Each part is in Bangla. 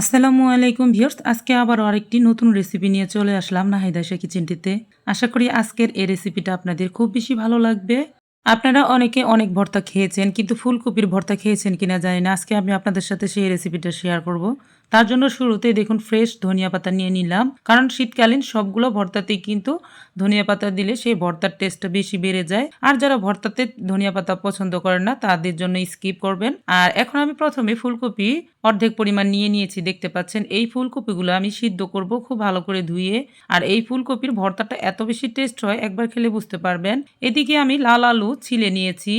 আসসালামু আলাইকুম ভিউয়ার্স, আজকে আবার আরেকটি নতুন রেসিপি নিয়ে চলে আসলাম নাহিদা শা কিচেনটিতে আশা করি আজকের এই রেসিপিটা আপনাদের খুব বেশি ভালো লাগবে। আপনারা অনেকে অনেক ভর্তা খেয়েছেন, কিন্তু ফুলকপির ভর্তা খেয়েছেন কিনা জানি না। আজকে আমি আপনাদের সাথে সেই রেসিপিটা শেয়ার করব। তার জন্য শুরুতেই দেখুন ফ্রেশ ধনিয়া পাতা নিয়ে নিলাম। কারণ শীতকালীন সবগুলো ভর্তাতেই কিন্তু ধনিয়া পাতা দিলে সেই ভর্তার টেস্টটা বেশি বেড়ে যায়। আর যারা ভর্তাতে ধনিয়া পাতা পছন্দ করেন না, তাদের জন্য স্কিপ করবেন। আর এখন আমি প্রথমে ফুলকপি অর্ধেক পরিমাণ নিয়ে নিয়েছি, দেখতে পাচ্ছেন। এই ফুলকপিগুলো আমি সিদ্ধ করব খুব ভালো করে ধুয়ে। আর এই ফুলকপির ভর্তাটা এত বেশি টেস্ট হয়, একবার খেলে বুঝতে পারবেন। এদিকে আমি লাল আলু ছিলে নিয়েছি।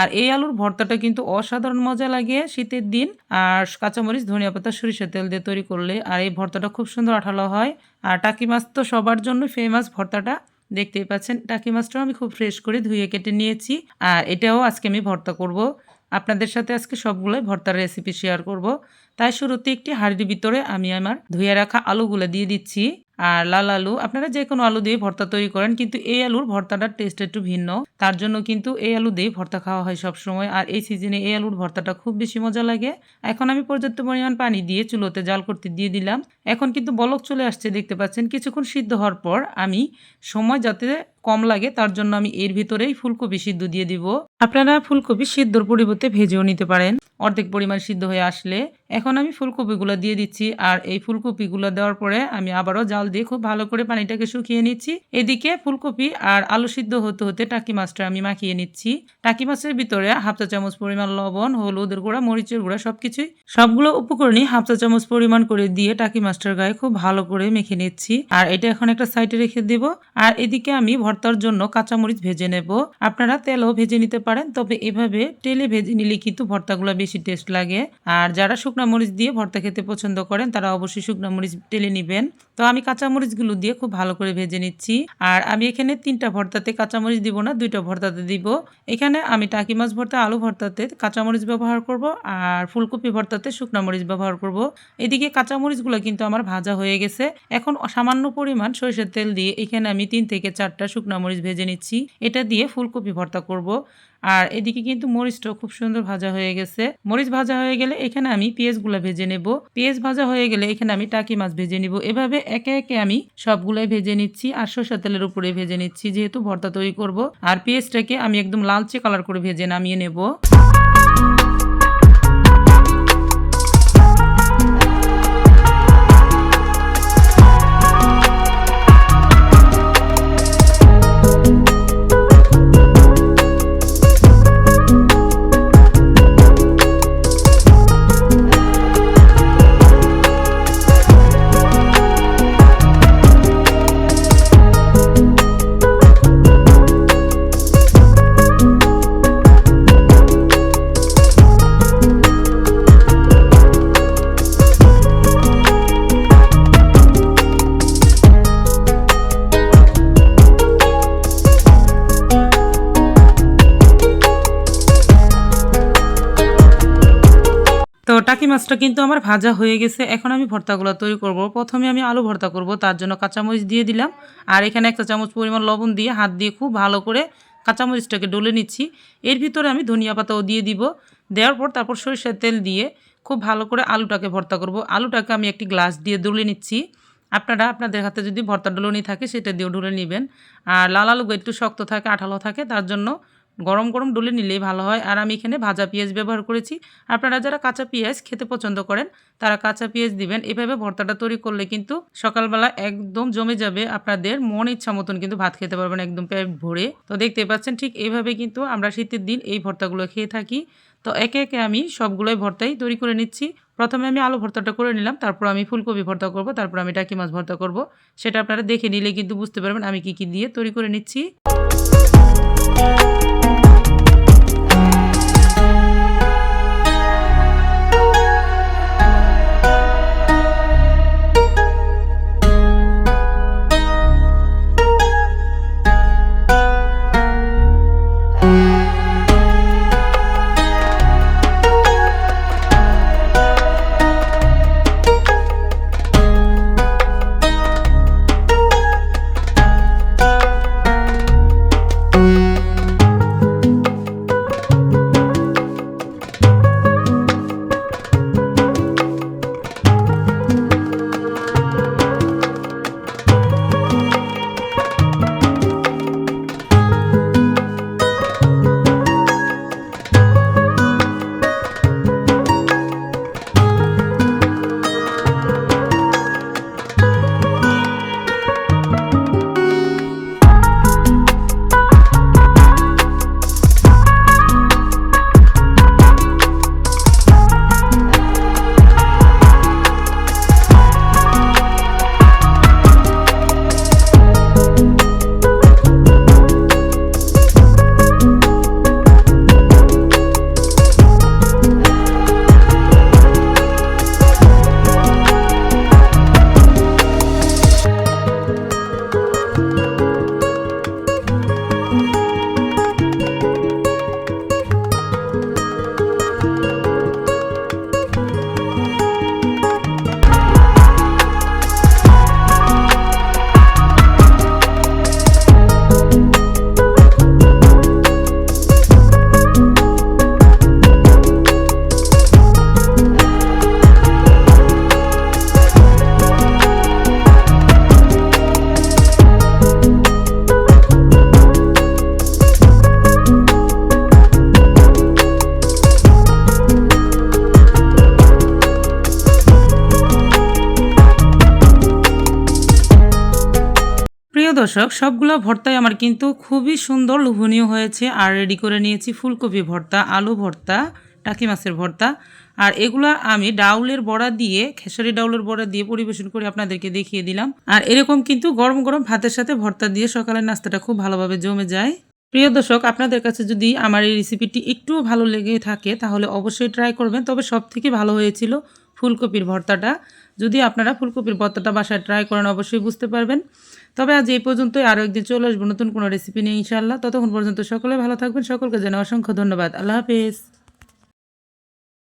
আর এই আলুর ভর্তাটা কিন্তু অসাধারণ মজা লাগে শীতের দিন। আর কাঁচামরিচ, ধনিয়া পাতা সরিষা তেল দিয়ে তৈরি করলে আর এই ভর্তাটা খুব সুন্দর আঠালো হয়। আর টাকি মাছ তো সবার জন্য ফেমাস ভর্তাটা। দেখতেই পাচ্ছেন, টাকি মাছটাও আমি খুব ফ্রেশ করে ধুয়ে কেটে নিয়েছি। আর এটাও আজকে আমি ভর্তা করব। আপনাদের সাথে আজকে সবগুলোই ভর্তার রেসিপি শেয়ার করব। তাই শুরুতে একটি হাঁড়ির ভিতরে আমি আমার ধুয়ে রাখা আলুগুলো দিয়ে দিচ্ছি। আর লাল আলু, আপনারা যে কোনো আলু দিয়ে ভর্তা তৈরি করেন, কিন্তু এই আলুর ভর্তাটার টেস্ট একটু ভিন্ন। তার জন্য কিন্তু এই আলু দিয়ে ভর্তা খাওয়া হয় সব সময় আর এই সিজনে এই আলুর ভর্তাটা খুব বেশি মজা লাগে। এখন আমি পর্যাপ্ত পরিমাণ পানি দিয়ে চুলোতে জাল করতে দিয়ে দিলাম। এখন কিন্তু বলক চলে আসছে, দেখতে পাচ্ছেন। কিছুক্ষণ সিদ্ধ হওয়ার পর আমি সময় যাতে কম লাগে, তার জন্য আমি এর ভিতরেই ফুলকপি সিদ্ধ দিয়ে দিব। আপনারা ফুলকপি সিদ্ধর পরিবর্তে ভেজেও নিতে পারেন। অর্ধেক পরিমাণ সিদ্ধ হয়ে আসলে এখন আমি ফুলকপিগুলো দিয়ে দিচ্ছি, আর এই ফুলকপিগুলো দেওয়ার পরে আমি আবারও জাল দিয়ে খুব ভালো করে পানিটাকে শুকিয়ে নিচ্ছি। এদিকে ফুলকপি আর আলু সিদ্ধ হতে হতে টাকি মাছটা আমি মাখিয়ে নিচ্ছি। টাকি মাছের ভিতরে হাফ চা চামচ পরিমাণ লবণ, হলুদের গুঁড়া, মরিচের গুঁড়া সবকিছুই সবগুলো উপকরণই হাফ চা চামচ পরিমাণ করে দিয়ে টাকি মাছটার গায়ে খুব ভালো করে মেখে নিচ্ছি। আর এটা এখন একটা সাইডে রেখে দিব। আর এদিকে আমি ভর্তার জন্য কাঁচামরিচ ভেজে নেব। আপনারা তেলও ভেজে নিতে পারেন, তবে এভাবে তেলে ভেজে নিলে কিন্তু ভর্তাগুলো বেশি টেস্ট লাগে। আর যারা শুকনো মরিচ দিয়ে ভর্তা খেতে পছন্দ করেন, তারা অবশ্যই শুকনো মরিচ তেলে নেবেন। তো আমি কাঁচামরিচগুলো দিয়ে খুব ভালো করে ভেজে নিচ্ছি। আর আমি এখানে তিনটা ভর্তাতে কাঁচামরিচ দিব না, দুইটা ভর্তাতে দিব। এখানে আমি টাকি মাছ ভর্তা, আলু ভর্তাতে কাঁচামরিচ ব্যবহার করব আর ফুলকপি ভর্তাতে শুকনো মরিচ ব্যবহার করব। এদিকে কাঁচামরিচগুলো কিন্তু আমার ভাজা হয়ে গেছে। এখন সামান্য পরিমাণ সরিষার তেল দিয়ে এখানে আমি তিন থেকে চারটা শুকনো মরিচ ভেজে নিচ্ছি। এটা দিয়ে ফুলকপি ভর্তা করব। আর এদিকে কিন্তু মরিচটাও খুব সুন্দর ভাজা হয়ে গেছে। মরিচ ভাজা হয়ে গেলে এখানে আমি পেঁয়াজগুলো ভেজে নেব। পেঁয়াজ ভাজা হয়ে গেলে এখানে আমি টাকি মাছ ভেজে নিব। এভাবে একে একে আমি সবগুলোই ভেজে নিচ্ছি আর সরষা তেলের উপরে ভেজে নিচ্ছি, যেহেতু ভর্তা তৈরি করব। আর পেঁয়াজটাকে আমি একদম লালচে কালার করে ভেজে নামিয়ে নেব। মাছটা কিন্তু আমার ভাজা হয়ে গেছে। এখন আমি ভর্তাগুলো তৈরি করব। প্রথমে আমি আলু ভর্তা করব, তার জন্য কাঁচামরিচ দিয়ে দিলাম। আর এখানে একটা চামচ পরিমাণ লবণ দিয়ে হাত দিয়ে খুব ভালো করে কাঁচামরিচটাকে ডলে নিচ্ছি। এর ভিতরে আমি ধনিয়া পাতাও দিয়ে দিব। দেওয়ার পর তারপর সরিষার তেল দিয়ে খুব ভালো করে আলুটাকে ভর্তা করব। আলুটাকে আমি একটি গ্লাস দিয়ে ডলে নিচ্ছি। আপনারা আপনাদের হাতে যদি ভর্তা ডলনি থাকে, সেটা দিয়েও ডলে নেবেন। আর লাল আলু একটু শক্ত থাকে, আঠালো থাকে, তার জন্য গরম গরম ডলে নিলেই ভালো হয়। আর আমি এখানে ভাজা পেঁয়াজ ব্যবহার করেছি। আপনারা যারা কাঁচা পেঁয়াজ খেতে পছন্দ করেন, তারা কাঁচা পেঁয়াজ দিবেন। এভাবে ভর্তাটা তৈরি করলে কিন্তু সকালবেলা একদম জমে যাবে। আপনাদের মন ইচ্ছা মতন কিন্তু ভাত খেতে পারবেন, একদম পেট ভরে। তো দেখতে পাচ্ছেন, ঠিক এইভাবে কিন্তু আমরা শীতের দিন এই ভর্তাগুলো খেয়ে থাকি। তো একে একে আমি সবগুলোই ভর্তাই তৈরি করে নিচ্ছি। প্রথমে আমি আলু ভর্তাটা করে নিলাম, তারপর আমি ফুলকপি ভর্তা করব, তারপর আমি টাকি মাছ ভর্তা করব। সেটা আপনারা দেখে নিলে কিন্তু বুঝতে পারবেন আমি কি কি দিয়ে তৈরি করে নিচ্ছি। Thank you. দর্শক, সবগুলো ভর্তাই আমার কিন্তু খুবই সুন্দর, লোভনীয় হয়েছে। আর রেডি করে নিয়েছি ফুলকপি ভর্তা, আলু ভর্তা, টাকি মাছের ভর্তা। আর এগুলা আমি ডাউলের বড়া দিয়ে, খেসারি ডাউলের বড়া দিয়ে পরিবেশন করে আপনাদেরকে দেখিয়ে দিলাম। আর এরকম কিন্তু গরম গরম ভাতের সাথে ভর্তা দিয়ে সকালের নাস্তাটা খুব ভালোভাবে জমে যায়। প্রিয় দর্শক, আপনাদের কাছে যদি আমার এই রেসিপিটি একটু ভালো লেগে থাকে, তাহলে অবশ্যই ট্রাই করবেন। তবে সব থেকে ভালো হয়েছিল ফুলকপির ভর্তাটা। যদি আপনারা ফুলকপির ভর্তাটা বাসায় ট্রাই করেন, অবশ্যই বুঝতে পারবেন। তবে আজ এই পর্যন্তই, আরও একদিন চলে আসব নতুন কোনো রেসিপি নিয়ে ইনশাল্লাহ ততক্ষণ পর্যন্ত সকলে ভালো থাকবেন। সকলকে জানাই অসংখ্য ধন্যবাদ। আল্লাহ হাফেজ।